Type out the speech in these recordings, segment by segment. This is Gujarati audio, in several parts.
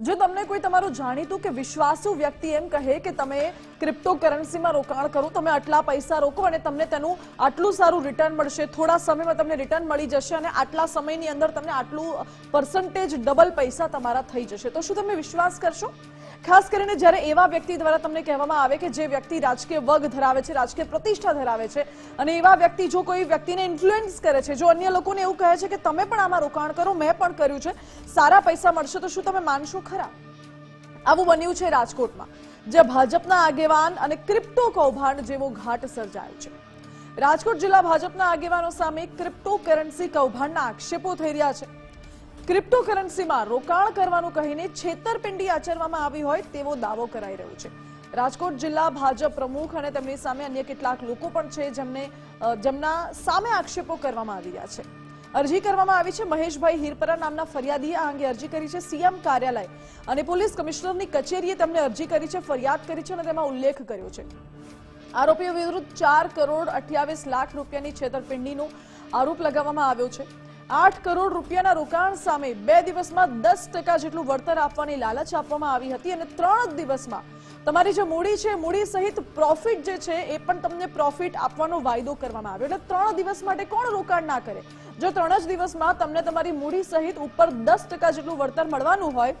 જો તમને કોઈ તમારું જાણીતું કે વિશ્વાસુ વ્યક્તિ એમ કહે કે તમે ક્રિપ્ટોકરન્સીમાં રોકાણ કરો, તમે આટલા પૈસા રોકો અને તમને તેનું આટલું સારું રિટર્ન મળશે, થોડા સમયમાં તમને રિટર્ન મળી જશે અને આટલા સમયની અંદર તમને આટલું પર્સન્ટેજ ડબલ પૈસા તમારા થઈ જશે. તો શું તમે વિશ્વાસ કરશો? ખાસ કરીને જ્યારે એવા વ્યક્તિ દ્વારા તમને કહેવામાં આવે કે જે વ્યક્તિ રાજકીય વગ ધરાવે છે, રાજકીય પ્રતિષ્ઠા ધરાવે છે અને એવા વ્યક્તિ જો કોઈ વ્યક્તિને ઇન્ફ્લુઅન્સ કરે છે, જો અન્ય લોકોને એવું કહે છે કે તમે પણ આમાં રોકાણ કરો, મેં પણ કર્યું છે, સારા પૈસા મળશે તો શું તમે માનશો ખરા? આવું બન્યું છે રાજકોટમાં જે ભાજપના આગેવાન અને ક્રિપ્ટો કૌભાંડ જેવો ઘાટ સર્જાયો છે. રાજકોટ જિલ્લા ભાજપના આગેવાનો સામે ક્રિપ્ટો કરન્સી કૌભાંડના આક્ષેપો થઈ રહ્યા છે. ક્રિપ્ટોકરન્સીમાં રોકાણ કરવાનું કહીને છેતરપિંડી આચરવામાં આવી હોય તેવો દાવો કરાઈ રહ્યો છે. રાજકોટ જિલ્લા ભાજપ પ્રમુખ અને તેમની સામે અન્ય કેટલાક લોકો પણ છે જેમને જેમના સામે આક્ષેપો કરવામાં આવી રહ્યા છે. અરજી કરવામાં આવી છે મહેશભાઈ હિરપરા નામના ફરિયાદીએ આ અંગે અરજી કરી છે. સીએમ કાર્યાલય અને પોલીસ કમિશનરની કચેરીએ તેમને અરજી કરી છે, ફરિયાદ કરી છે અને તેમાં ઉલ્લેખ કર્યો છે. આરોપીઓ વિરુદ્ધ ચાર કરોડ અઠ્યાવીસ લાખ રૂપિયાની છેતરપિંડીનો આરોપ લગાવવામાં આવ્યો છે. આઠ કરોડ રૂપિયાના રોકાણ સામે બે દિવસમાં દસ ટકા જેટલું વળતર આપવાની લાલચ આપવામાં આવી હતી અને ત્રણ દિવસમાં તમારી જે મૂડી છે, મૂડી સહિત પ્રોફિટ જે છે, એ પણ તમને પ્રોફિટ આપવાનો વાયદો કરવામાં આવ્યો. એટલે ત્રણ દિવસ માટે કોણ રોકાણ ના કરે? જો ત્રણ જ દિવસમાં તમને તમારી મૂડી સહિત ઉપર દસ ટકા જેટલું વળતર મળવાનું હોય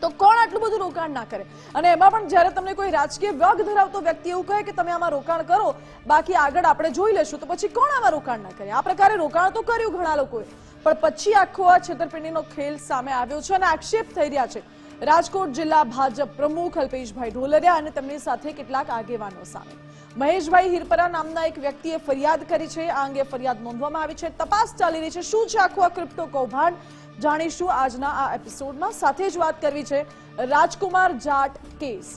તો કોણ આટલું બધું રોકાણ ના કરે? અને એમાં પણ જ્યારે તમને કોઈ રાજકીય વર્ગ ધરાવતો વ્યક્તિ એવું કહે કે તમે આમાં રોકાણ કરો, બાકી આગળ આપણે જોઈ લેશું તો પછી કોણ આમાં રોકાણ ના કરે? આ પ્રકારે રોકાણ તો કર્યું ઘણા લોકોએ, પણ પછી આખો આ છેતરપિંડીનો ખેલ સામે આવ્યો છે અને આક્ષેપ થઈ રહ્યા છે. રાજકોટ જિલ્લા ભાજપ પ્રમુખ અલ્પેશભાઈ ઢોલરિયા અને તેમની સાથે કેટલાક આગેવાનો સામે. મહેશભાઈ હિરપરા નામના એક વ્યક્તિએ ફરિયાદ કરી છે. આ અંગે ફરિયાદ નોંધવામાં આવી છે. તપાસ ચાલી રહી છે. શું છે આખું આ ક્રિપ્ટો કૌભાંડ? જાણીશું આજના આ એપિસોડમાં. સાથે જ વાત કરવી છે રાજકુમાર જાટ કેસ.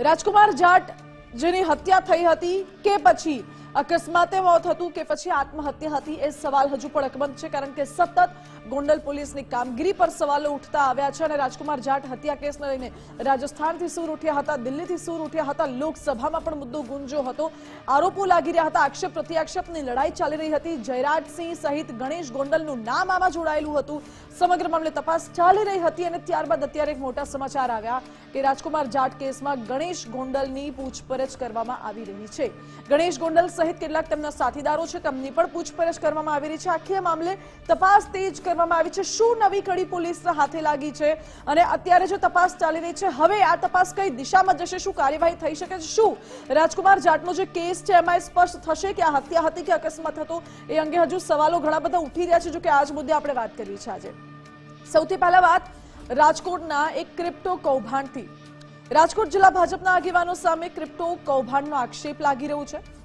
રાજકુમાર જાટ જેની હત્યા થઈ હતી કે પછી અકસ્માતે મોત હતું કે પછી આત્મહત્યા હતી એ સવાલ હજુ પણ અકબંધ છે, કારણ કે સતત ગોંડલ પોલીસની કામગીરી પર સવાલો ઉઠતા આવ્યા છે અને રાજકુમાર જાટ હત્યા કેસને લઈને રાજસ્થાનથી સૂર ઉઠ્યા હતા, દિલ્હીથી સૂર ઉઠ્યા હતા, લોકસભામાં પણ મુદ્દો ગુંજો હતો. આરોપો લાગી રહ્યા હતા, આક્ષેપ પ્રત્યાક્ષેપની લડાઈ ચાલી રહી હતી. જયરાજસિંહ સહિત ગણેશ ગોંડલનું નામ આમાં જોડાયેલું હતું. સમગ્ર મામલે તપાસ ચાલી રહી હતી અને ત્યારબાદ અત્યારે એક મોટા સમાચાર આવ્યા કે રાજકુમાર જાટ કેસમાં ગણેશ ગોંડલની પૂછપરછ કરવામાં આવી રહી છે. ગણેશ ગોંડલ કેટલાક તેમના સાથીદારો છે. તેમની પણ પૂછપરછ કરવામાં આવી રહી છે. આખી મામલે તપાસ તેજ કરવામાં આવી છે. શું નવી કડી પોલીસના હાથે લાગી છે? અને અત્યારે જો તપાસ ચાલી રહી છે, હવે આ તપાસ કઈ દિશામાં જશે? શું કાર્યવાહી થઈ શકે છે? શું? રાજકુમાર જાટનો જે કેસ છે, એમાં સ્પષ્ટ થશે કે આ હત્યા હતી કે અકસ્માત હતો? એ અંગે હજુ સવાલો ઘણા બધા ઉઠી રહ્યા છે જો કે આ જ મુદ્દે આપણે વાત કરવી છે આજે. સૌથી પહેલા વાત રાજકોટના એક ક્રિપ્ટો કૌભાંડથી. રાજકોટ જિલ્લા ભાજપના આગેવાનો સામે ક્રિપ્ટો કૌભાંડનો આક્ષેપ લાગી રહ્યો છે.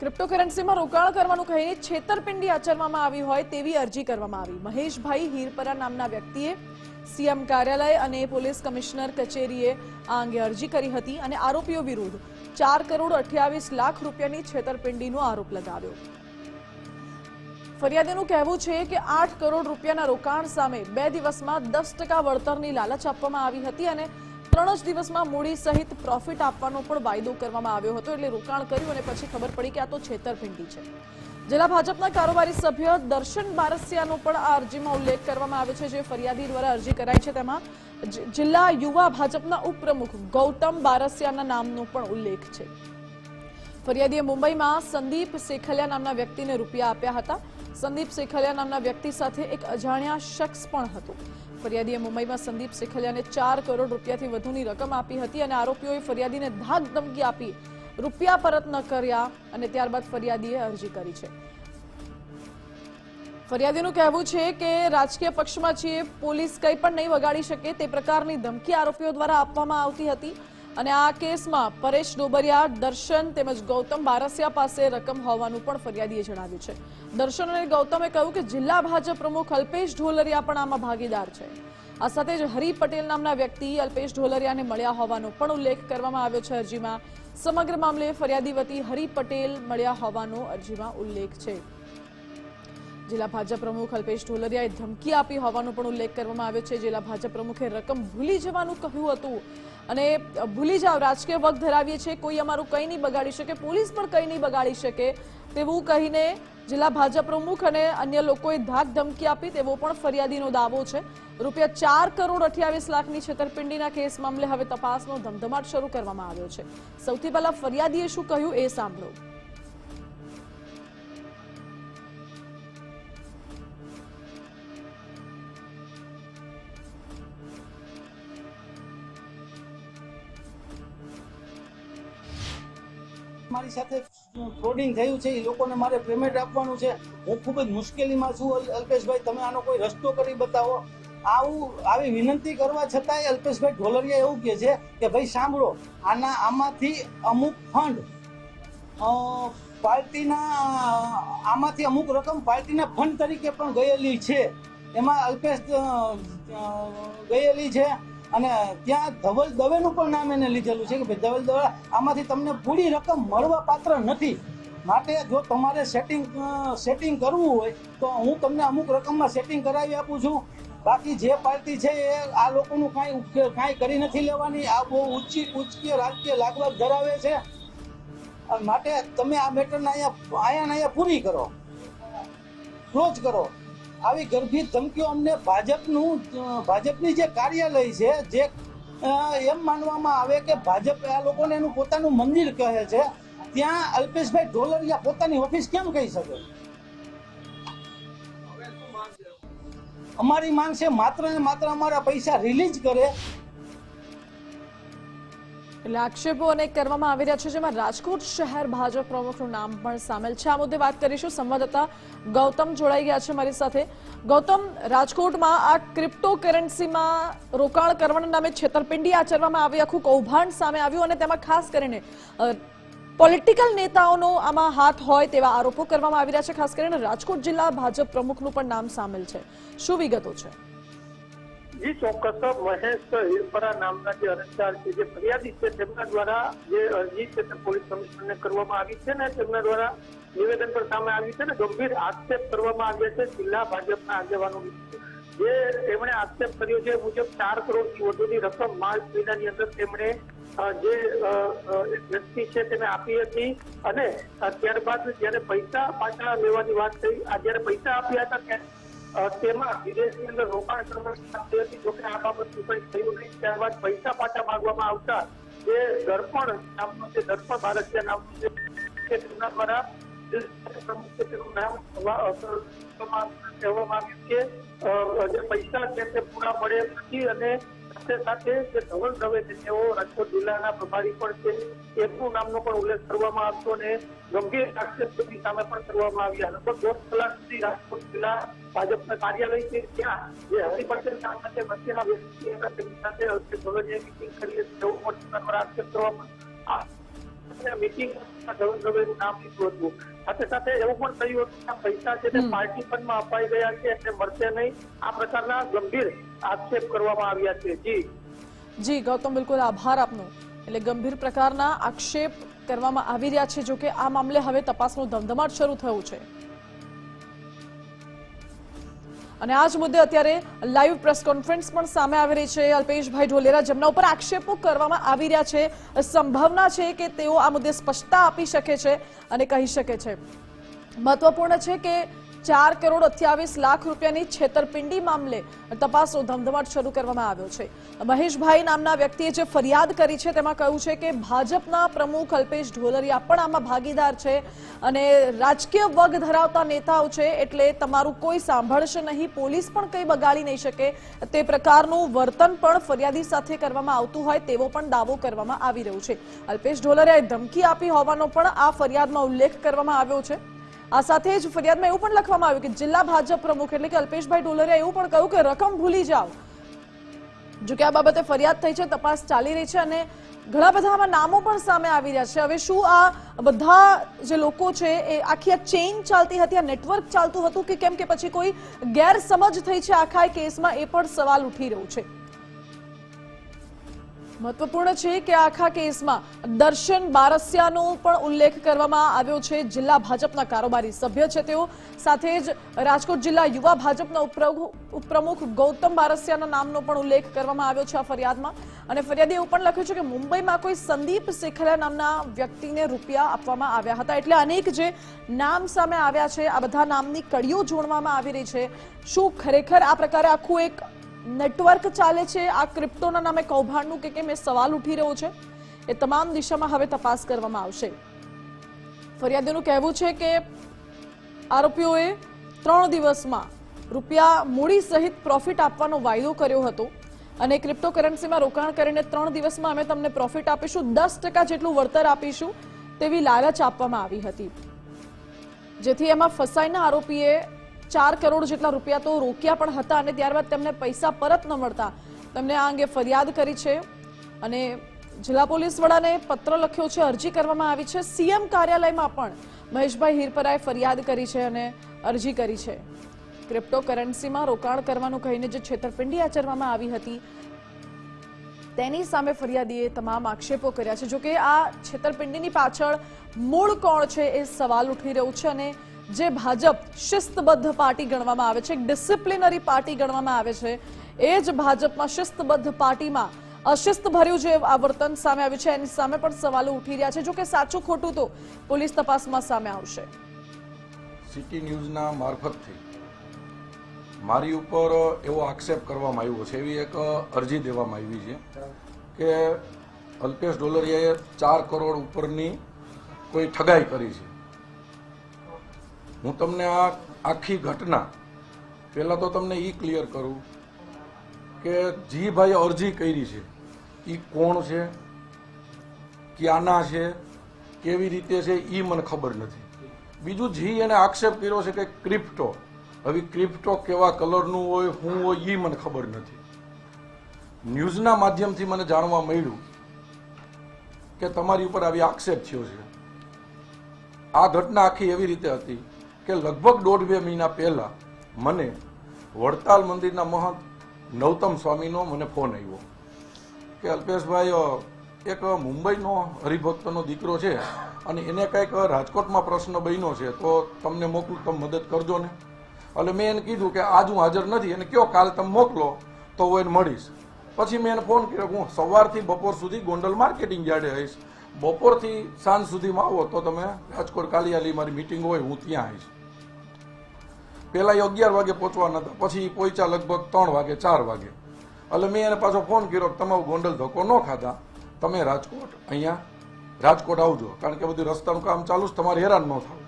ક્રિપ્ટોકરન્સીમાં રોકાણ કરવાનું કહીને છેતરપિંડી આચરવામાં આવી હોય તેવી અરજી કરવામાં આવી. મહેશભાઈ હીરપરા નામના વ્યક્તિએ સીએમ કાર્યાલય અને પોલીસ કમિશનર કચેરીએ આ અંગે અરજી કરી હતી અને આરોપીઓ વિરુદ્ધ ચાર કરોડ અઠ્યાવીસ લાખ રૂપિયાની છેતરપિંડીનો આરોપ લગાવ્યો. ફરિયાદીનું કહેવું છે કે આઠ કરોડ રૂપિયાના રોકાણ સામે બે દિવસમાં દસ ટકા વળતરની લાલચ આપવામાં આવી હતી અને ત્રણ જ દિવસમાં મૂડી સહિત પ્રોફિટ આપવાનો પણ વાયદો કરવામાં આવ્યો હતો એટલે રોકાણ કર્યું અને પછી ખબર પડી કે આ તો છેતરપિંડી છે. જિલ્લા ભાજપના કારોબારી સભ્ય દર્શન બારસિયાનો પણ આ અરજીમાં ઉલ્લેખ કરવામાં આવ્યો છે, જે ફરિયાદી દ્વારા અરજી કરાઈ છે. તેમાં જિલ્લા યુવા ભાજપના ઉપપ્રમુખ ગૌતમ બારસિયાના નામનો પણ ઉલ્લેખ છે. ફરિયાદીએ મુંબઈમાં સંદીપ શેખલિયા નામના વ્યક્તિને રૂપિયા આપ્યા હતા. સંદીપ શેખલિયા નામના વ્યક્તિ સાથે એક અજાણ્યા શખ્સ પણ હતો. ફરિયાદીએ મુંબઈમાં સંદીપ શેખલિયાને ચાર કરોડ રૂપિયાથી વધુની રકમ આપી હતી અને આરોપીઓએ ફરિયાદીને ધાક ધમકી આપી રૂપિયા પરત ન કર્યા અને ત્યારબાદ ફરિયાદીએ અરજી કરી છે. ફરિયાદીનું કહેવું છે કે રાજકીય પક્ષમાં છીએ, પોલીસ કંઈ પણ નહીં વગાડી શકે તે પ્રકારની ધમકી આરોપીઓ દ્વારા આપવામાં આવતી હતી. અને આ કેસમાં પરેશ ડોબરિયા, દર્શન તેમજ ગૌતમ બારસિયા પાસે રકમ હોવાનું પણ ફરિયાદીએ જણાવ્યું છે. દર્શન અને ગૌતમે કહ્યું કે જિલ્લા ભાજપ પ્રમુખ અલ્પેશ ઢોલરિયા પણ આમાં ભાગીદાર છે. આ સાથે જ હરિ પટેલ નામના વ્યક્તિ અલ્પેશ ઢોલરિયાને મળ્યા હોવાનો પણ ઉલ્લેખ કરવામાં આવ્યો છે અરજીમાં. સમગ્ર મામલે ફરિયાદી વતી હરિ પટેલ મળ્યા હોવાનો અરજીમાં ઉલ્લેખ છે. જિલ્લા ભાજપ પ્રમુખ અલ્પેશ ઢોલરિયાએ ધમકી આપી હોવાનો પણ ઉલ્લેખ કરવામાં આવ્યો છે. જિલ્લા ભાજપ પ્રમુખે રકમ ભૂલી જવાનું કહ્યું હતું અને ભૂલી જાઓ, રાજકીય વગ ધરાવીએ છીએ. કોઈ અમારું કંઈ નહીં બગાડી શકે, પોલીસ પણ કંઈ નહીં બગાડી શકે તેવું કહીને જિલ્લા ભાજપ પ્રમુખ અને અન્ય લોકોએ ધાક ધમકી આપી. તેવો પણ ફરિયાદીનો દાવો છે. રૂપિયા ચાર કરોડ અઠ્યાવીસ લાખની છેતરપિંડીના કેસ મામલે હવે તપાસનો ધમધમાટ શરૂ કરવામાં આવ્યો છે. સૌથી પહેલા ફરિયાદીએ શું કહ્યું એ સાંભળો. મારી સાથે ફ્રોડિંગ થયું છે, એ લોકોને મારે પેમેન્ટ આપવાનું છે. હું ખૂબ જ મુશ્કેલીમાં છું અલ્પેશભાઈ, તમે આનો કોઈ રસ્તો કરી બતાવો. આવું, આવી વિનંતી કરવા છતાંય અલ્પેશભાઈ ઢોલરિયા એવું કહે છે કે, ભાઈ, સાંભળો, આના, આમાંથી અમુક ફંડ પાર્ટીના, આમાંથી અમુક રકમ પાર્ટીના ફંડ તરીકે પણ ગયેલી છે. એમાં અલ્પેશ ગયેલી છે. અને ત્યાં ધવલ દવેનું પણ નામ એને લીધેલું છે કે ભાઈ ધવલ દવે આમાંથી તમને પૂરી રકમ મળવા પાત્ર નથી. માટે જો તમારે સેટિંગ સેટિંગ કરવું હોય, તો હું તમને અમુક રકમમાં સેટિંગ કરાવી આપું છું. બાકી જે પાર્ટી છે એ આ લોકોનું કાંઈ કાંઈ કરી નથી લેવાની. આ બહુ ઊંચી ઉચકી રાજકીય લાગવત ધરાવે છે. માટે તમે આ મેટરને અહીંયા અહીંયા અહીંયા પૂરી કરો. ક્લોઝ કરો. આવી ગર્ભિત ધમકીઓ અમને ભાજપનું ભાજપની જે કાર્યાલય છે, જે એમ માનવામાં આવે કે ભાજપ આ લોકોને એનું પોતાનું મંદિર કહે છે, ત્યાં અલ્પેશભાઈ ઢોલરિયા પોતાની ઓફિસ કેમ કહી શકે? અમારી માંગ છે, માત્ર ને માત્ર અમારા પૈસા રિલીઝ કરે એટલે આક્ષેપો અનેક કરવામાં આવી રહ્યા છે, જેમાં રાજકોટ શહેર ભાજપ પ્રમુખનું નામ પણ સામેલ છે. આ મુદ્દે વાત કરીશું. સંવાદદાતા ગૌતમ જોડાઈ ગયા છે મારી સાથે. ગૌતમ, રાજકોટમાં આ ક્રિપ્ટો કરન્સીમાં રોકાણ કરવાના નામે છેતરપિંડી આચરવામાં આવી. આખું કૌભાંડ સામે આવ્યું અને તેમાં ખાસ કરીને પોલિટિકલ નેતાઓનો આમાં હાથ હોય તેવા આરોપો કરવામાં આવી રહ્યા છે. ખાસ કરીને રાજકોટ જિલ્લા ભાજપ પ્રમુખનું પણ નામ સામેલ છે. શું વિગતો છે? જી ચોક્કસ મહેશ હિરપરા નામના જે અરજદાર છે, જે ફરિયાદી છે, તેમના દ્વારા જે અરજી છે તે પોલીસ કમિશનરને કરવામાં આવી છે ને તેમના દ્વારા નિવેદન પણ સામે આવ્યું છે ને, ગંભીર આક્ષેપ કરવામાં આવ્યા છે, જિલ્લા ભાજપના આગેવાનો જે તેમણે આક્ષેપ કર્યો છે મુજબ ચાર કરોડથી વધુની રકમ માર્ચ મહિનાની અંદર તેમણે જે વ્યક્તિ છે તેને આપી હતી અને ત્યારબાદ જયારે પૈસા પાછા લેવાની વાત થઈ, આ જયારે પૈસા આપ્યા હતા ત્યારે તેમાં વિદેશની અંદર રોકાણ કરવાની વાત હતી જોકે આ બાબતનું કંઈ થયું નહીં. ત્યારબાદ પૈસા પાછા માંગવામાં આવતા જે દર્પણ નામનું જે દર્પણ ભારતીય નામનું જે તેમના દ્વારા તેનું નામ કરવામાં કહેવામાં આવ્યું કે જે પૈસા છે તે પૂરા મળે નથી અને સાથે સાથે જે ધવલ દવે છે, તેઓ રાજકોટ જિલ્લાના પ્રભારી પણ છે. એમનું નામનો પણ ઉલ્લેખ કરવામાં આવતો અને ગંભીર આક્ષેપ સામે પણ કરવામાં આવ્યા. લગભગ દોઢ કલાક સુધી રાજકોટ જિલ્લા ભાજપના કાર્યાલય છે. ત્યાં જે હરિ સાથે વચ્ચેના વ્યક્તિ તેમની સાથે અલ્પેશ ભગતજીએ મિટિંગ કરી. તેઓ પણ આક્ષેપ કરવામાં આ મિટિંગ નામ લીધું હતું. સાથે સાથે એવું પણ થયું હતું કે આ પૈસા છે તે પાર્ટી ફંડમાં અપાઈ ગયા છે એટલે મળશે નહીં. આ પ્રકારના ગંભીર આક્ષેપ કરવામાં આવ્યા છે. જી. જી ગૌતમ બિલકુલ આભાર આપનો. એટલે ગંભીર પ્રકારના આક્ષેપ કરવામાં આવી રહ્યા છે જો કે આ મામલે હવે તપાસનો ધમધમાટ શરૂ થયો છે. અને આ જ મુદ્દે અત્યારે લાઈવ પ્રેસ કોન્ફરન્સ પણ સામે આવી રહી છે. અલ્પેશભાઈ ઢોલેરા, જેમના ઉપર આક્ષેપો કરવામાં આવી રહ્યા છે, સંભાવના છે કે તેઓ આ મુદ્દે સ્પષ્ટતા આપી શકે છે અને કહી શકે છે. મહત્વપૂર્ણ છે કે ચાર કરોડ અઠ્યાવીસ લાખ રૂપિયાની છેતરપિંડી મામલે તપાસનો ધમધમાટ શરૂ કરવામાં આવ્યો છે. મહેશભાઈ નામના વ્યક્તિએ જે ફરિયાદ કરી છે તેમાં કહ્યું છે કે ભાજપના પ્રમુખ અલ્પેશ ઢોલરિયા પણ આમાં ભાગીદાર છે અને રાજકીય વગ ધરાવતા નેતાઓ છે એટલે તમારું કોઈ સાંભળશે નહીં, પોલીસ પણ કંઈ બગાડી નહીં શકે. તે પ્રકારનું વર્તન પણ ફરિયાદી સાથે કરવામાં આવતું હોય તેવો પણ દાવો કરવામાં આવી રહ્યો છે. અલ્પેશ ઢોલરિયાએ ધમકી આપી હોવાનો પણ આ ફરિયાદમાં ઉલ્લેખ કરવામાં આવ્યો છે. આ સાથે જ ફરિયાદમાં એવું પણ લખવામાં આવ્યું કે જિલ્લા ભાજપ પ્રમુખ એટલે કે અલ્પેશભાઈ ડોલરિયા એવું પણ કહ્યું કે રકમ ભૂલી જાઓ. જો કે આ બાબતે ફરિયાદ થઈ છે, તપાસ ચાલી રહી છે અને ઘણા બધા આમાં નામો પણ સામે આવી રહ્યા છે. હવે શું આ બધા જે લોકો છે એ આખી આ ચેઇન ચાલતી હતી, આ નેટવર્ક ચાલતું હતું કે કેમ કે પછી કોઈ ગેરસમજ થઈ છે? આખા કેસમાં એ પણ સવાલ ઉઠી રહ્યું છે. મહત્વપૂર્ણ છે કે આખા કેસમાં દર્શન બારસિયાનો પણ ઉલ્લેખ કરવામાં આવ્યો છે. જિલ્લા ભાજપના કારોબારી સભ્ય છે તેઓ. સાથે જ રાજકોટ જિલ્લા યુવા ભાજપના ઉપપ્રમુખ ગૌતમ બારસિયાના નામનો પણ ઉલ્લેખ કરવામાં આવ્યો છે આ ફરિયાદમાં. અને ફરિયાદે એવું પણ લખ્યું છે કે મુંબઈમાં કોઈ સંદીપ શેખરા નામના વ્યક્તિને રૂપિયા આપવામાં આવ્યા હતા. એટલે અનેક જે નામ સામે આવ્યા છે, આ બધા નામની કડીઓ જોડવામાં આવી રહી છે. શું ખરેખર આ પ્રકારે આખું એક નેટવર્ક ચાલે છે આ ક્રિપ્ટોના નામે કૌભાંડનું કે કેમ એ સવાલ ઉઠી રહ્યો છે? એ તમામ દિશામાં હવે તપાસ કરવામાં આવશે. ફરિયાદીનું કહેવું છે કે આરોપીઓએ ત્રણ દિવસમાં રૂપિયા મૂડી સહિત પ્રોફિટ આપવાનો વાયદો કર્યો હતો અને ક્રિપ્ટોકરન્સીમાં રોકાણ કરીને ત્રણ દિવસમાં અમે તમને પ્રોફિટ આપીશું. દસ ટકા જેટલું વળતર આપીશું તેવી લાલચ આપવામાં આવી હતી. જેથી એમાં ફસાઈના આરોપીએ ચાર કરોડ જેટલા રૂપિયા તો રોક્યા પણ હતા અને ત્યારબાદ તેમને પૈસા પરત ન મળતા. તેમને આ અંગે ફરિયાદ કરી છે અને જિલ્લા પોલીસ વડાને પત્ર લખ્યો છે, અરજી કરવામાં આવી છે. સીએમ કાર્યાલયમાં પણ મહેશભાઈ હિરપરાએ ફરિયાદ કરી છે અને અરજી કરી છે. ક્રિપ્ટોકરન્સીમાં રોકાણ કરવાનું કહીને જે છેતરપિંડી આચરવામાં આવી હતી, તેની સામે ફરિયાદીએ તમામ આક્ષેપો કર્યા છે. જોકે આ છેતરપિંડીની પાછળ મૂળ કોણ છે એ સવાલ ઉઠી રહ્યો છે અને જે ભાજપ શિસ્તબદ્ધ પાર્ટી ગણવામાં આવે છે ડિસિપ્લિનરી પાર્ટી ગણવામાં આવે છે, એ જ ભાજપમાં શિસ્તબદ્ધ પાર્ટીમાં અશિસ્તભર્યું જે આ વર્તન સામે આવ્યું છે, એની સામે પણ સવાલો ઉઠી રહ્યા છે. જોકે સાચું ખોટું તો પોલીસ તપાસમાં સામે આવશે. સિટી ન્યૂઝના મારફતથી મારી ઉપર એવો આક્ષેપ કરવામાં આવ્યો છે, એવી એક અરજી દેવામાં આવી છે કે અલ્પેશ ડોલરિયાએ ચાર કરોડ ઉપરની કોઈ ઠગાઈ કરી છે. હું તમને આ આખી ઘટના પહેલાં તો તમને એ ક્લિયર કરું કે જી ભાઈએ અરજી કરી છે. એ કોણ છે? ક્યાંના છે? કેવી રીતે છે? એ મને ખબર નથી. બીજું જી એને આક્ષેપ કર્યો છે કે ક્રિપ્ટો હવે ક્રિપ્ટો કેવા કલરનું હોય શું હોય એ મને ખબર નથી. ન્યૂઝના માધ્યમથી મને જાણવા મળ્યું કે તમારી ઉપર આવી આક્ષેપ થયો છે. આ ઘટના આખી એવી રીતે હતી કે લગભગ દોઢ બે મહિના પહેલા મને વડતાલ મંદિરના મહંત નવતમ સ્વામીનો મને ફોન આવ્યો કે અલ્પેશભાઈ એક મુંબઈનો હરિભક્તનો દીકરો છે અને એને કંઈક રાજકોટમાં પ્રશ્ન બન્યો છે, તો તમને મોકલું, તમે મદદ કરજો ને. એટલે મેં એને કીધું કે આજ હું હાજર નથી, એને કયો કાલે તમે મોકલો, તો હું એને મળીશ. પછી મેં એને ફોન કર્યો, હું સવારથી બપોર સુધી ગોંડલ માર્કેટિંગ યાર્ડે આવીશ. બપોરથી સાંજ સુધીમાં આવો, તો તમે રાજકોટ કાલિયાલી મારી મિટિંગ હોય, હું ત્યાં આવીશ. પહેલાં એ અગિયાર વાગે પહોંચવાના હતા. પછી પહોંચ્યા લગભગ ત્રણ વાગે, ચાર વાગે. એટલે મેં એને પાછો ફોન કર્યો કે તમે ગોંડલ ધક્કો ન ખાધા. તમે રાજકોટ અહીંયા, રાજકોટ આવજો. કારણ કે બધું રસ્તાનું કામ ચાલુ છે, તમારે હેરાન ન થાવ.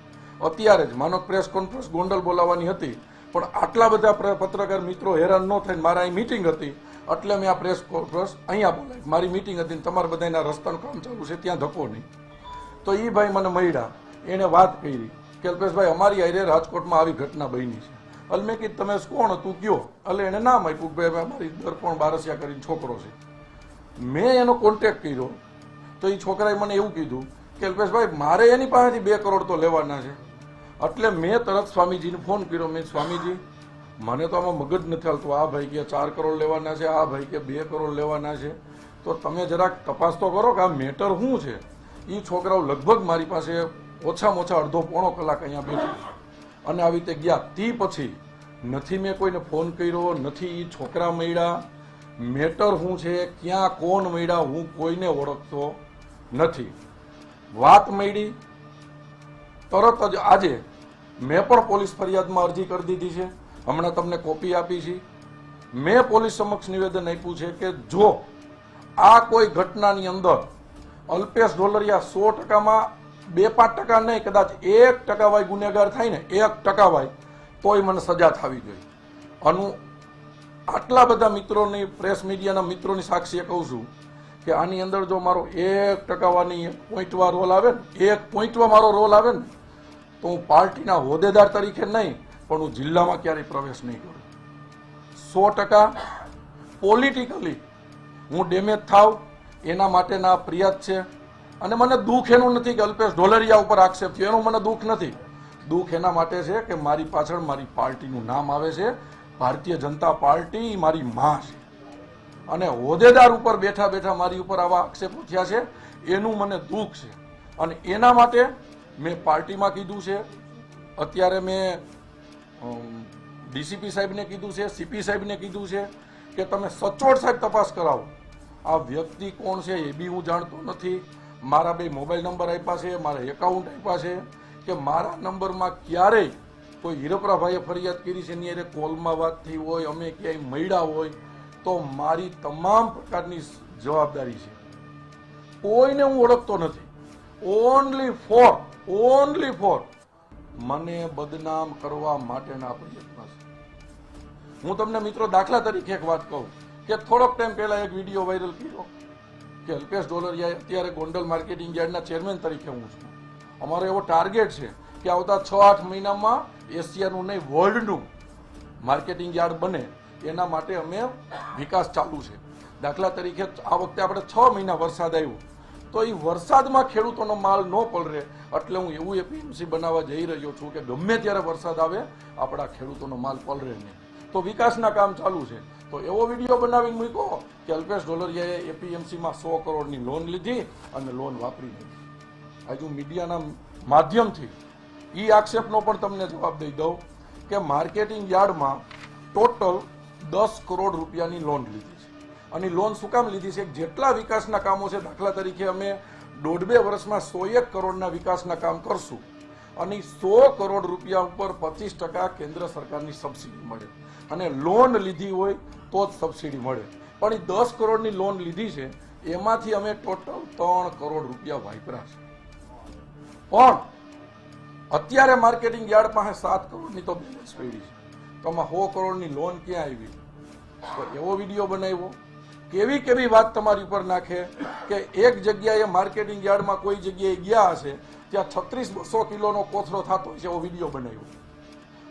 અત્યારે જ માનો પ્રેસ કોન્ફરન્સ ગોંડલ બોલાવવાની હતી. પણ આટલા બધા પત્રકાર મિત્રો હેરાન ન થઈને મારા અહીં મિટિંગ હતી. એટલે મેં આ પ્રેસ કોન્ફરન્સ અહીંયા બોલાવી. મારી મિટિંગ હતી તમારા તમારે બધાના રસ્તાનું કામ ચાલુ છે, ત્યાં ધક્કો નહીં. તો એ ભાઈ મને મળ્યા. એણે વાત કરી. કે અલ્પેશભાઈ, અમારી આઈરે રાજકોટમાં આવી ઘટના બની છે. એટલે મેં કીધું તમે કોણ તું કયો? એટલે એણે નામ આપ્યું કે ભાઈ, અમારી દર્પણ બારસિયા કરીને છોકરો છે. મેં એનો કોન્ટેક્ટ કર્યો. તો એ છોકરાએ મને એવું કીધું કે, અલ્પેશભાઈ, મારે એની પાસેથી બે કરોડ તો લેવાના છે. એટલે મેં તરત સ્વામીજીને ફોન કર્યો. મેં સ્વામીજી, મને તો આમાં મગજ નથી હાલતું. આ ભાઈ કે ચાર કરોડ લેવાના છે, આ ભાઈ કે બે કરોડ લેવાના છે. તો તમે જરાક તપાસ તો કરો કે આ મેટર શું છે? એ છોકરાઓ લગભગ મારી પાસે ઓછામાં ઓછા અડધો પોણો કલાક અહીંયા બેઠી. અને આવી રીતે ગયા તી પછી નથી મેં કોઈને ફોન કર્યો, નથી એ છોકરા મળ્યા. મેટર શું છે, ક્યાં કોણ મળ્યા, હું કોઈને ઓળખતો નથી. વાત મળી. તરત જ આજે મેં પણ પોલીસ ફરિયાદમાં અરજી કરી દીધી છે. હમણાં તમને કોપી આપી છે. મેં પોલીસ સમક્ષ નિવેદન આપ્યું છે કે જો આ કોઈ ઘટનાની અંદર અલ્પેશ ઢોલરિયા સો ટકામાં બે પાંચ ટકા નહીં, કદાચ એક ટકા વાય ગુનેગાર થાય ને, એક ટકા વાય, તોય મને સજા થવી જોઈએ. આનું આટલા બધા મિત્રોની, પ્રેસ મીડિયાના મિત્રોની સાક્ષીએ કહું છું કે આની અંદર જો મારો એક ટકાવાની પોઈન્ટવા રોલ આવે ને, એક પોઈન્ટવા મારો રોલ આવે ને, તો હું પાર્ટીના હોદ્દેદાર તરીકે નહીં, પણ હું જિલ્લામાં ક્યારેય પ્રવેશ નહીં કરું. સો ટકા પોલિટિકલી હું ડેમેજ થાવ, એના માટેના ફરિયાદ છે. અને મને દુઃખ એનું નથી કે અલ્પેશ ઢોલરિયા ઉપર આક્ષેપ થયો. એનું મને દુઃખ નથી. દુઃખ એના માટે છે કે મારી પાછળ મારી પાર્ટીનું નામ આવે છે. ભારતીય જનતા પાર્ટી મારી માં છે. અને હોદ્દેદાર ઉપર બેઠા બેઠા મારી ઉપર આવા આક્ષેપો થયા છે. એનું મને દુઃખ છે. અને એના માટે મેં પાર્ટીમાં કીધું છે. અત્યારે મેં ડીસીપી સાહેબને કીધું છે, સીપી સાહેબને કીધું છે કે તમે સચોટ સાહેબ તપાસ કરાવો. આ વ્યક્તિ કોણ છે એ બી હું જાણતો નથી. મારા બે મોબાઈલ નંબર આપ્યા છે, મારા એકાઉન્ટ આપ્યા છે, કે મારા નંબરમાં ક્યારેય કોઈ હીરપરાભાઈએ ફરિયાદ કરી છે, એની અરે કોલમાં વાત થઈ હોય, અમે ક્યાંય મળ્યા હોય, તો મારી તમામ પ્રકારની જવાબદારી છે. કોઈને હું ઓળખતો નથી. ઓનલી ફોર ઓનલી ફોર મને બદનામ કરવા માટેના પ્રયત્ન છે. હું તમને મિત્રો દાખલા તરીકે એક વાત કહું કે થોડોક ટાઈમ પહેલા એક વીડિયો વાયરલ કર્યો. કે અલ્પેશ ડોલરિયા અત્યારે ગોંડલ માર્કેટિંગ યાર્ડના ચેરમેન તરીકે હું છું. અમારો એવો ટાર્ગેટ છે કે આવતા છ આઠ મહિનામાં એશિયાનું નહીં વર્લ્ડનું માર્કેટિંગ યાર્ડ બને. એના માટે અમે વિકાસ ચાલુ છે. દાખલા તરીકે આ વખતે આપણે છ મહિના વરસાદ આવ્યો. તો એ વરસાદમાં ખેડૂતોનો માલ ન પલરે. એટલે હું એવું એપીએમસી બનાવવા જઈ રહ્યો છું કે ગમે ત્યારે વરસાદ આવે, આપણા ખેડૂતોનો માલ પલરે નહીં. તો વિકાસના કામ ચાલુ છે. તો એવો વીડિયો બનાવીને મૂક્યો કે અલ્પેશ ડોલરિયાએ એપીએમસીમાં સો કરોડની લોન લીધી અને લોન વાપરી નહીં હજુ મીડિયાના માધ્યમથી એ આક્ષેપનો પણ તમને જવાબ દઈ દઉં કે માર્કેટિંગ યાર્ડમાં ટોટલ દસ કરોડ રૂપિયાની લોન લીધી છે. અને લોન શું કામ લીધી છે? જેટલા વિકાસના કામો છે, દાખલા તરીકે અમે દોઢ બે વર્ષમાં સો એક કરોડના વિકાસના કામ કરશું. અને સો કરોડ રૂપિયા ઉપર પચીસ ટકા કેન્દ્ર સરકારની સબસિડી મળે. અને લોન લીધી હોય તો જ સબસિડી મળે. પણ એ દસ કરોડની લોન લીધી છે, એમાંથી અમે ટોટલ ત્રણ કરોડ રૂપિયા વાપરા છે. પણ અત્યારે માર્કેટિંગ યાર્ડ પાસે સાત કરોડની તો બેલેન્સ પડી છે. તો આમાં સો કરોડની લોન ક્યાં આવી? તો એવો વીડિયો બનાવ્યો. કેવી કેવી વાત તમારી ઉપર નાખે કે એક જગ્યાએ માર્કેટિંગ યાર્ડમાં કોઈ જગ્યાએ ગયા હશે ત્યાં છત્રીસ બસો કિલોનો કોથળો થતો હોય છે, એવો વીડિયો બનાવ્યો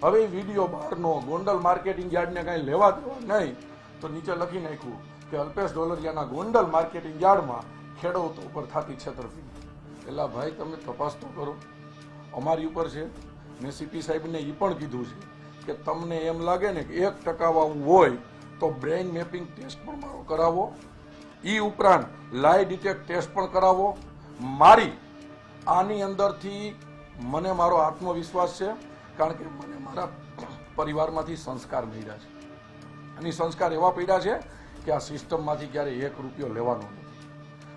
હવે એ વીડિયો બહારનો ગોંડલ માર્કેટિંગ યાર્ડને કાંઈ લેવા દેવા નહીં, તો નીચે લખી નાખ્યું કે અલ્પેશ ડોલરિયાના ગોંડલ માર્કેટિંગ યાર્ડમાં ખેડૂતો ઉપર થતી છેતરપિંડી. એટલે ભાઈ, તમે તપાસ તો કરો. અમારી ઉપર છે મેં સીપી સાહેબને એ પણ કીધું છે કે તમને એમ લાગે ને કે એક ટકાવાવું હોય તો બ્રેઇન મેપિંગ ટેસ્ટ પણ મારો કરાવો. એ ઉપરાંત લાઈ ડિટેક્ટ ટેસ્ટ પણ કરાવો. મારી આની અંદરથી મને મારો આત્મવિશ્વાસ છે, કારણ કે મને મારા પરિવારમાંથી સંસ્કાર મળ્યા છે. અને સંસ્કાર એવા પડ્યા છે કે આ સિસ્ટમમાંથી ક્યારે એક રૂપિયો લેવાનો નથી.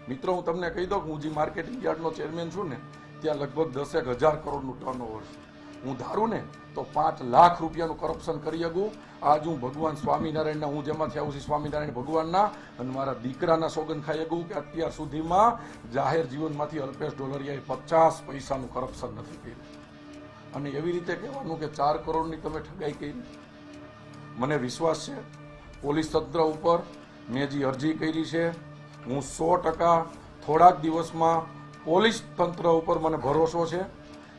મિત્રો, હું તમને કહી દઉં કે હું જે માર્કેટિંગ યાર્ડનો ચેરમેન છું ને, ત્યાં લગભગ દસેક હજાર કરોડનું ટર્નઓવર છે. હું ધારું ને તો પાંચ લાખ રૂપિયાનું કરપ્શન કરી શકું. આજ હું ભગવાન સ્વામિનારાયણના, હું જેમાંથી આવું છું સ્વામિનારાયણ ભગવાનના અને મારા દીકરાના સોગન ખાઈ શકું કે અત્યાર સુધીમાં જાહેર જીવનમાંથી અલ્પેશ ડોલરિયાએ પચાસ પૈસાનું કરપ્શન નથી કર્યું. અને એવી રીતે કહેવાનું કે ચાર કરોડની તમે ઠગાઈ કરી. મને વિશ્વાસ છે, પોલીસ તંત્ર ઉપર મેં જે અરજી કરી છે, હું સો ટકા થોડાક દિવસમાં પોલીસ તંત્ર ઉપર મને ભરોસો છે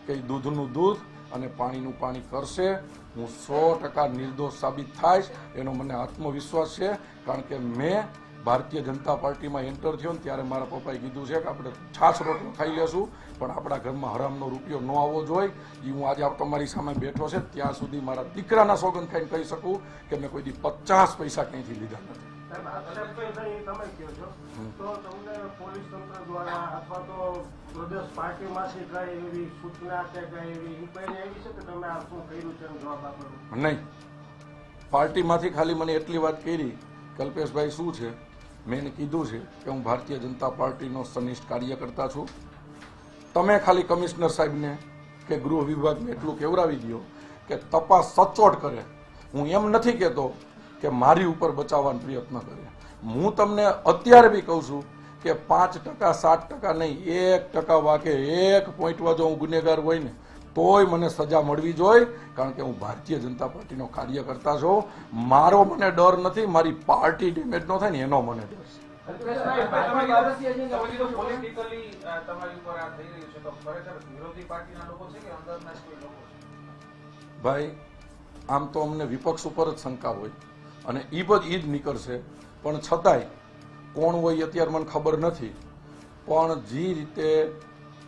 કે દૂધનું દૂધ અને પાણીનું પાણી કરશે. હું સો ટકા નિર્દોષ સાબિત થાય એનો મને આત્મવિશ્વાસ છે. કારણ કે મેં ભારતીય જનતા પાર્ટીમાં એન્ટર થયો ને ત્યારે મારા પપ્પાએ કીધું છે કે આપણે છાસ રોટલો ખાઈ લેશું, પણ આપણા ઘરમાં હરામનો રૂપિયો ન આવવો જોઈએ. એ હું આજે તમારી સામે બેઠો છે. ત્યાં સુધી મારા દીકરાના સોગંદ ખાઈને કહી શકું કે મેં કોઈ દી પચાસ પૈસા ક્યાંયથી લીધા નથી. તો પાર્ટીમાંથી નહીં. પાર્ટીમાંથી ખાલી મને એટલી વાત કરી, કલ્પેશભાઈ શું છે? મેં એને કીધું છે કે હું ભારતીય જનતા પાર્ટીનો સનિષ્ઠ કાર્યકર્તા છું. તમે ખાલી કમિશનર સાહેબને કે ગૃહ વિભાગને એટલું કેવડાવી દો કે તપાસ સચોટ કરે. હું એમ નથી કહેતો કે મારી ઉપર બચાવવાનો પ્રયત્ન કરે હું તમને અત્યારે બી કહું છું કે પાંચ ટકા, સાત ટકા નહીં, એક ટકા વાકે એક પોઈન્ટમાં જો હું ગુનેગાર હોય ને, તોય મને સજા મળવી જોઈએ, કારણ કે હું ભારતીય જનતા પાર્ટીનો કાર્યકર્તા છું. મારો મને ડર નથી, મારી પાર્ટી ડેમેજ ન થાય ને, એનો મને ડર છે. ભાઈ, આમ તો અમને વિપક્ષ ઉપર જ શંકા હોય. અને એ બધ ઈદ નીકળશે. પણ છતાંય, કોણ હોય અત્યારે મને ખબર નથી. પણ જે રીતે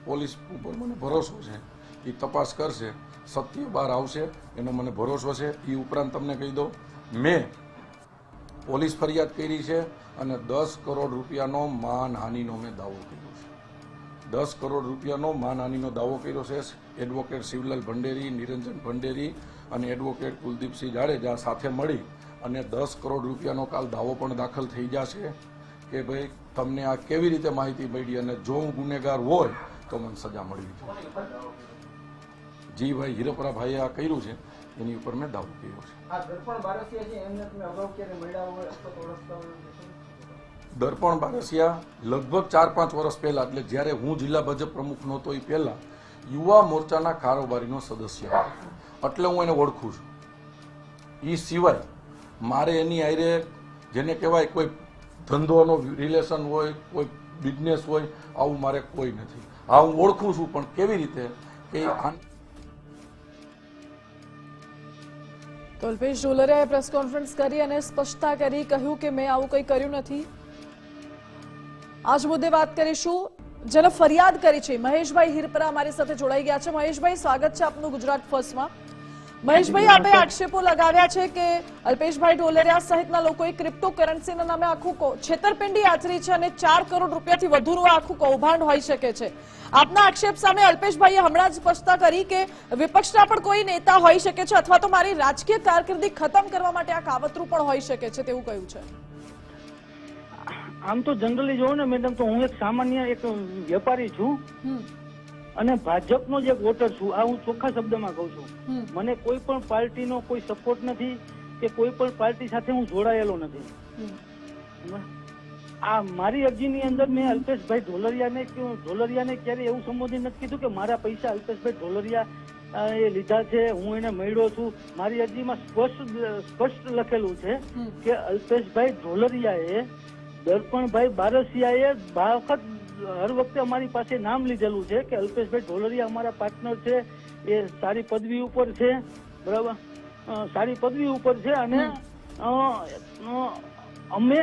પોલીસ ઉપર મને ભરોસો છે. એ તપાસ કરશે. સત્ય બહાર આવશે. એનો મને ભરોસો છે. એ ઉપરાંત તમને કહી દઉં, મેં પોલીસ ફરિયાદ કરી છે અને દસ કરોડ રૂપિયાનો માનહાનિનો મેં દાવો કર્યો છે. દસ કરોડ રૂપિયાનો માનહાનિનો દાવો કર્યો છે. એડવોકેટ શિવલાલ ભંડેરી, નિરંજન ભંડેરી અને એડવોકેટ કુલદીપસિંહ જાડેજા સાથે મળી અને દસ કરોડ રૂપિયાનો કાલ દાવો પણ દાખલ થઈ જશે કે ભાઈ તમને આ કેવી રીતે માહિતી મળી અને જો હું ગુનેગાર હોય તો મને સજા મળવી જી ભાઈ હિરપરાભાઈએ આ કર્યું છે. એની ઉપર મેં દાવો કર્યો છે. દર્પણ બારસિયા લગભગ ચાર પાંચ વર્ષ પહેલા એટલે જ્યારે હું જિલ્લા ભાજપ પ્રમુખ નહોતો એ પહેલા યુવા મોરચાના કારોબારીનો સદસ્ય હતો. એટલે હું એને ઓળખું છું. એ સિવાય મારે એની આયરે જેને કહેવાય કોઈ ધંધોનો રિલેશન હોય, કોઈ બિઝનેસ હોય, આવું મારે કોઈ નથી. હા, હું ઓળખું છું, પણ કેવી રીતે કે તો અલ્પેશ પ્રેસ કોન્ફરન્સ કરી અને સ્પષ્ટતા કરી, કહ્યું કે મેં આવું કંઈ કર્યું નથી. આજ મુદ્દે વાત કરીશું. જેને ફરિયાદ કરી છે, મહેશભાઈ હિરપરા અમારી સાથે જોડાઈ ગયા છે. મહેશભાઈ, સ્વાગત છે આપનું ગુજરાત ફર્સ્ટમાં મહેશભાઈ આપે આક્ષેપો લગાવ્યા છે કે અલ્પેશભાઈ ઢોલેરિયા સહિતના લોકોએ ક્રિપ્ટો કરન્સીના નામે આખું છેતરપિંડી આચરી છે અને ચાર કરોડ રૂપિયાથી વધુનું આખું કૌભાંડ હોઈ શકે છે. આપના આક્ષેપ સામે અલ્પેશભાઈએ હમણાં જ સ્પષ્ટતા કરી કે વિપક્ષના પણ કોઈ નેતા હોઈ શકે છે અથવા તો મારી રાજકીય કારકિર્દી ખતમ કરવા માટે આ કાવતરું પણ હોઈ શકે છે તેવું કહ્યું છે. આમ તો જનરલી જોઉં ને મેડમ તો હું એક સામાન્ય એક વેપારી છું. અને ભાજપનો જે વોટર છું આ હું ચોખ્ખા શબ્દમાં કહું છું. મને કોઈ પણ પાર્ટીનો કોઈ સપોર્ટ નથી કે કોઈ પણ પાર્ટી સાથે હું જોડાયેલો નથી. આ મારી અરજીની અંદર મેં અલ્પેશભાઈ ઢોલરિયાને કે- ઢોલરિયાને ક્યારે એવું સંબોધન નથી કીધું કે મારા પૈસા અલ્પેશભાઈ ઢોલરિયા એ લીધા છે હું એને મળ્યો છું. મારી અરજીમાં સ્પષ્ટ સ્પષ્ટ લખેલું છે કે અલ્પેશભાઈ ઢોલરિયાએ દર્પણભાઈ બારસિયાએ બાવખત હર વખતે અમારી પાસે નામ લીધેલું છે કે અલ્પેશભાઈ ઢોલરિયા અમારા પાર્ટનર છે. એ સારી પદવી ઉપર છે. બરાબર? સારી પદવી ઉપર છે અને અમે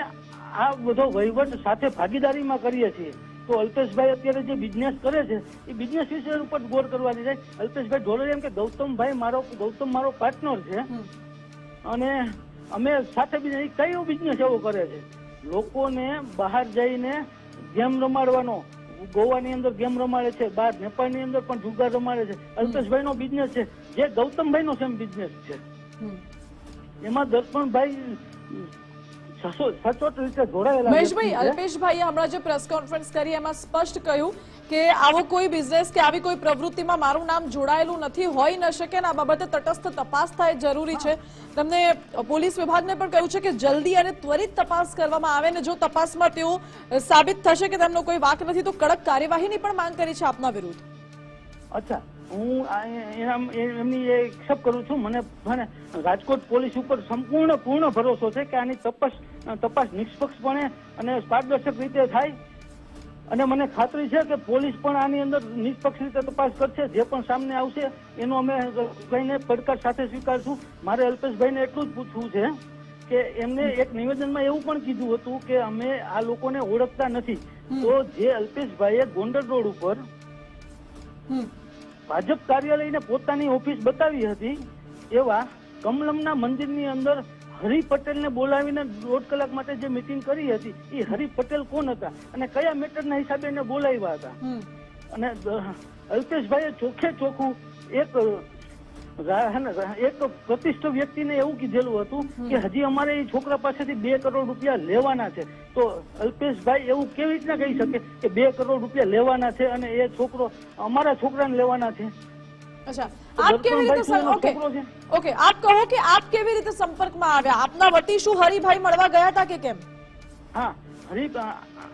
આ બધો વહીવટ સાથે ભાગીદારીમાં કરીએ છીએ. તો અલ્પેશભાઈ અત્યારે જે બિઝનેસ કરે છે એ બિઝનેસ વિશે ઉપર ગોર કરવાની છે. અલ્પેશભાઈ ઢોલરિયા એમ કે ગૌતમભાઈ મારો ગૌતમ મારો પાર્ટનર છે. અને અમે સાથે બીજા કયો બિઝનેસ એવો કરે છે? લોકોને બહાર જઈને ગેમ રમાડવાનો. ગોવાની અંદર ગેમ રમાડે છે બહાર નેપાળની અંદર પણ જુગાર રમાડે છે. અલ્પેશભાઈ નો બિઝનેસ છે જે ગૌતમભાઈ નો સેમ બિઝનેસ છે. એમાં દર્પણભાઈ મહેશભાઈ અલ્પેશભાઈએ હમણાં જે પ્રેસ કોન્ફરન્સ કરી એમાં સ્પષ્ટ કહ્યું કે આવો કોઈ બિઝનેસ કે આવી કોઈ પ્રવૃત્તિમાં મારું નામ જોડાયેલું નથી હોઈ ન શકે ને આ બાબતે તટસ્થ તપાસ થાય જરૂરી છે. તમને પોલીસ વિભાગને પણ કહ્યું છે કે જલ્દી અને ત્વરિત તપાસ કરવામાં આવે ને જો તપાસમાં તેઓ સાબિત થશે કે તેમનો કોઈ વાક નથી તો કડક કાર્યવાહીની પણ માંગ કરી છે આપના વિરુદ્ધ. અચ્છા હું એમની એ એક્સેપ્ટ કરું છું. મને મને રાજકોટ પોલીસ ઉપર સંપૂર્ણ પૂર્ણ ભરોસો છે કે આની તપાસ તપાસ નિષ્પક્ષપણે અને પારદર્શક રીતે થાય. અને મને ખાતરી છે કે પોલીસ પણ આની અંદર નિષ્પક્ષ રીતે તપાસ કરશે. જે પણ સામને આવશે એનો અમે કહીને પડકાર સાથે સ્વીકારશું. મારે અલ્પેશભાઈને એટલું જ પૂછવું છે કે એમને એક નિવેદનમાં એવું પણ કીધું હતું કે અમે આ લોકોને ઓળખતા નથી. તો જે અલ્પેશભાઈએ ગોંડલ રોડ ઉપર. ભાજપ કાર્યાલયને પોતાની ઓફિસ બતાવી હતી એવા કમલમના મંદિરની અંદર હરિ પટેલને બોલાવીને દોઢ કલાક માટે જે મિટિંગ કરી હતી એ હરી પટેલ કોણ હતા? અને કયા મેટરના હિસાબે એને બોલાવ્યા હતા? અને અલ્પેશભાઈએ ચોખ્ખે ચોખ્ખું એક ને, એક પ્રતિષ્ઠ વ્યક્તિને એવું કીધેલું હતું કે હજી અમારે એ છોકરા પાસેથી બે કરોડ રૂપિયા લેવાના છે. તો અલ્પેશભાઈ એવું કેવી રીતના કહી શકે કે બે કરોડ રૂપિયા લેવાના છે અને એ છોકરો અમારા છોકરાને લેવાના છે? અચ્છા. આપ કેવી રીતે ઓકે. ઓકે આપ કહો કે આપ કેવી રીતે સંપર્કમાં આવ્યા? આપના વતી શું હરિભાઈ મળવા ગયા હતા કે કેમ? હા હરી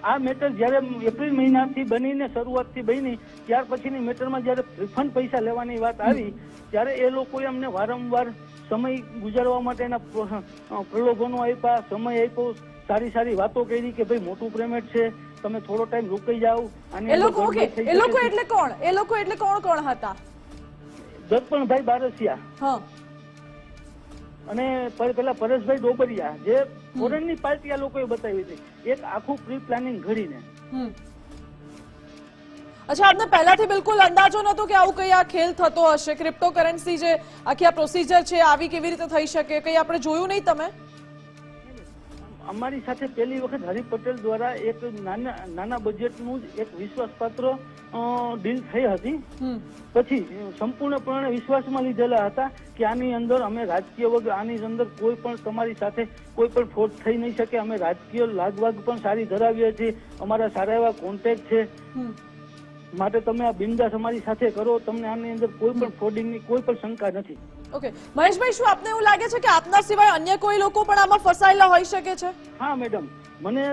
આ મેટર જ્યારે એપ્રિલ મહિનાથી બનીને શરૂઆતથી બની ત્યાર પછીની મેટરમાં જ્યારે રિફંડ પૈસા લેવાની વાત આવી ત્યારે એ લોકોએ અમને વારંવાર સમય ગુજારવા માટેના પ્રો- પ્રલોભનો આપ્યા સમય આપ્યો સારી સારી વાતો કરી કે ભાઈ મોટું પેમેન્ટ છે તમે થોડો ટાઈમ રોકાઈ જાઓ અને એ લોકો ઓકે એ લોકો એટલે કોણ? એ લોકો એટલે કોણ કોણ હતા? દર્પણભાઈ બારસિયા. હા. અને પેલા પરેશભાઈ ડોબરિયા જે ફોરેનની પાર્ટી આ લોકોએ બતાવી હતી. એક આખું પ્રી પ્લાનિંગ ઘડીને. અચ્છા આપને પહેલાથી બિલકુલ અંદાજો નતો કે આવું કઈ આ ખેલ થતો હશે. ક્રિપ્ટો કરન્સી જે આખી આ પ્રોસીજર છે આવી કેવી રીતે થઈ શકે? કઈ આપણે જોયું નહીં તમે? અમારી સાથે પહેલી વખત હરિ પટેલ દ્વારા એક નાના નાના બજેટનું જ એક વિશ્વાસપાત્ર ડીલ થઈ હતી. પછી સંપૂર્ણપણે વિશ્વાસમાં લીધેલા હતા કે આની અંદર અમે રાજકીય વગર આની અંદર કોઈ પણ તમારી સાથે કોઈ પણ ફ્રોડ થઈ નહીં શકે. અમે રાજકીય લાગવાગ પણ સારી ધરાવીએ છીએ. અમારા સારા એવા કોન્ટેક્ટ છે. માટે તમે આ બિંદાસ અમારી સાથે કરો તમને આની અંદર કોઈ પણ ફ્રોડિંગની કોઈ પણ શંકા નથી. ઓકે મહેશભાઈ શું આપને એવું લાગે છે કે આપના સિવાય અન્ય કોઈ લોકો પણ આમાં ફસાયેલા હોઈ શકે છે? હા મેડમ. મને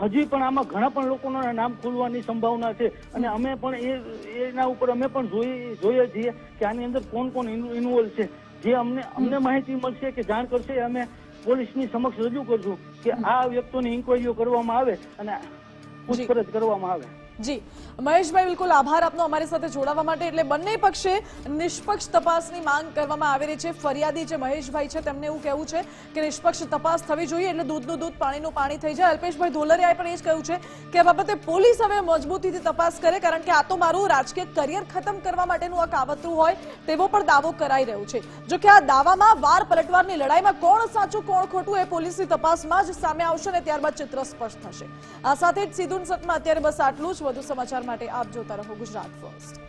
હજી પણ આમાં ઘણા પણ લોકોના નામ ખુલવાની સંભાવના છે. અને અમે પણ એ એના ઉપર અમે પણ જોઈ જોઈએ છીએ કે આની અંદર કોણ કોણ ઇન્વોલ્વ છે. જે અમને અમને માહિતી મળશે કે જાણ કરશે અમે પોલીસની સમક્ષ રજૂ કરશું કે આ વ્યક્તિઓની ઇન્કવાયરીઓ કરવામાં આવે અને પૂછપરછ કરવામાં આવે. જી. મહેશભાઈ, બિલકુલ આભાર આપનો અમારી સાથે જોડાવા માટે. એટલે બંને પક્ષે નિષ્પક્ષ તપાસની માંગ કરવામાં આવી રહી છે. ફરિયાદી જે મહેશભાઈ છે, તેમને એવું કહેવું છે કે નિષ્પક્ષ તપાસ થવી જોઈએ, એટલે દૂધનું દૂધ, પાણીનું પાણી થઈ જાય. અલ્પેશભાઈ ધોલરિયાએ પણ એ જ કહ્યું છે કે બાબતે પોલીસ હવે મજબૂતીથી તપાસ કરે, કારણ કે આ તો મારું રાજકીય કરિયર ખતમ કરવા માટેનું આ કાવતરું હોય, તેવો પણ દાવો કરાઈ રહ્યો છે. જો કે આ દાવામાં વાર પલટવારની લડાઈમાં કોણ સાચું, કોણ ખોટું એ પોલીસની તપાસમાં જ સામે આવશે ને ત્યારબાદ ચિત્ર સ્પષ્ટ થશે. આ સાથે જ સીધુન સતમાં અત્યારે બસ આટલું જ. વધુ સમાચાર માટે આપ જોતા રહો ગુજરાત ફર્સ્ટ.